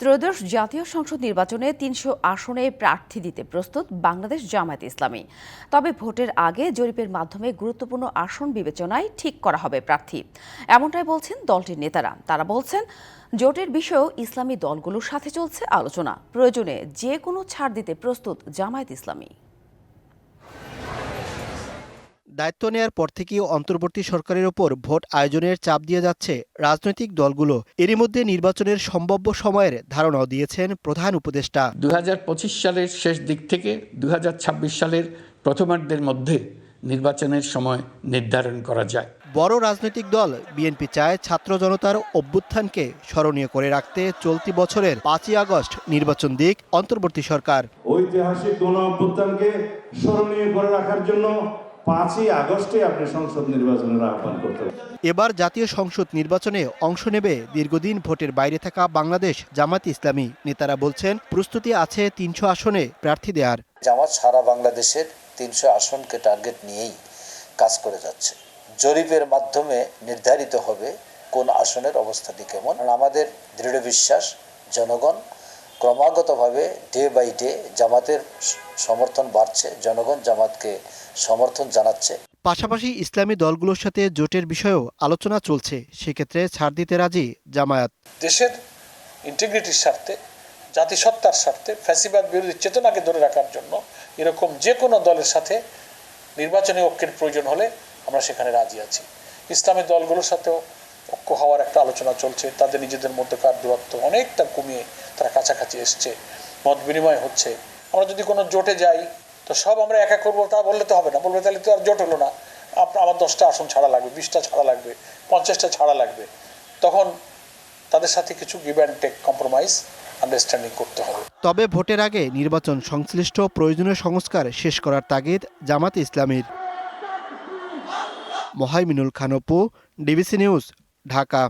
ত্রয়োদশ জাতীয় সংসদ নির্বাচনে তিনশো আসনে প্রার্থী দিতে প্রস্তুত বাংলাদেশ জামায়াত ইসলামী। তবে ভোটের আগে জরিপের মাধ্যমে গুরুত্বপূর্ণ আসন বিবেচনায় ঠিক করা হবে প্রার্থী। এমনটাই বলছেন দলটির নেতারা। তারা বলছেন, জোটের বিষয়েও ইসলামী দলগুলোর সাথে চলছে আলোচনা। প্রয়োজনে যে কোনো ছাড় দিতে প্রস্তুত জামায়াত ইসলামী। দায়িত্ব নেয়ার পর থেকেই অন্তর্বর্তী সরকারের ওপর ভোট আয়োজনের চাপ দিয়ে যাচ্ছে রাজনৈতিক দলগুলো। এরই মধ্যে নির্বাচনের সম্ভাব্য সময়ের ধারণাও দিয়েছেন প্রধান উপদেষ্টা। দুহাজার পঁচিশ সালের শেষ দিক থেকে দুহাজার ছাব্বিশ সালের প্রথমার্ধের মধ্যে নির্বাচনের সময় নির্ধারণ করা যায়। বড় রাজনৈতিক দল বিএনপি চায় ছাত্র জনতার অভ্যুত্থানকে স্মরণীয় করে রাখতে চলতি বছরের পাঁচই আগস্ট নির্বাচন দিক অন্তর্বর্তী সরকার। ঐতিহাসিক গণ অভ্যুত্থানকে স্মরণীয় করে রাখার জন্য পাঁচই আগস্টে আপনি সংসদ নির্বাচনের আহ্বান করতে এবার জাতীয় সংসদ নির্বাচনে অংশ নেবে দীর্ঘদিন ভোটের বাইরে থাকা বাংলাদেশ জামাত ইসলামী। নেতারা বলছেন প্রস্তুতি আছে তিনশো আসনে প্রার্থী দেওয়ার জামাত সারা বাংলাদেশের তিনশো আসনকে টার্গেট নিয়েই কাজ করে যাচ্ছে। জরিপের মাধ্যমে নির্ধারিত হবে কোন আসনের অবস্থাটি কেমন। আর আমাদের দৃঢ় বিশ্বাস জনগণ ক্রমাগতভাবে ডে বাই ডে জামাতের সমর্থন বাড়ছে জনগণ জামাতকে সমর্থন জানাচ্ছে। পাশাপাশি ইসলামী দলগুলোর সাথে জোটের বিষয়েও আলোচনা চলছে সেক্ষেত্রে ছাড় দিতে রাজি জামায়াত। দেশের ইন্টিগ্রিটির স্বার্থে জাতিসত্তার স্বার্থে ফ্যাসিবাদ বিরোধী চেতনাকে ধরে রাখার জন্য এরকম যে কোনো দলের সাথে নির্বাচনী ঐক্যের প্রয়োজন হলে আমরা সেখানে রাজি আছি। ইসলামী দলগুলোর সাথেও ঐক্য হওয়ার একটা আলোচনা চলছে তাদের নিজেদের মধ্যকার দূরত্ব অনেকটা কমিয়ে তারা কাছাকাছি এসছে। মত বিনিময় হচ্ছে। আমরা যদি কোনো জোটে যাই, তো সব আমরা একা করব, তা বললে তো হবে না। বলবে, তাহলে তো আর জোট হলো না। আপনার আমার দশটা আসন ছাড়া লাগবে, বিশটা ছাড়া লাগবে, পঞ্চাশটা ছাড়া লাগবে। তখন তাদের সাথে কিছু give and take compromise understanding করতে হবে। তবে ভোটের আগে নির্বাচন সংশ্লিষ্ট প্রয়োজনীয় সংস্কার শেষ করার তাগিদ জামাত ইসলামীর। Mohaiminul Khan Apu DBC news, Dhaka.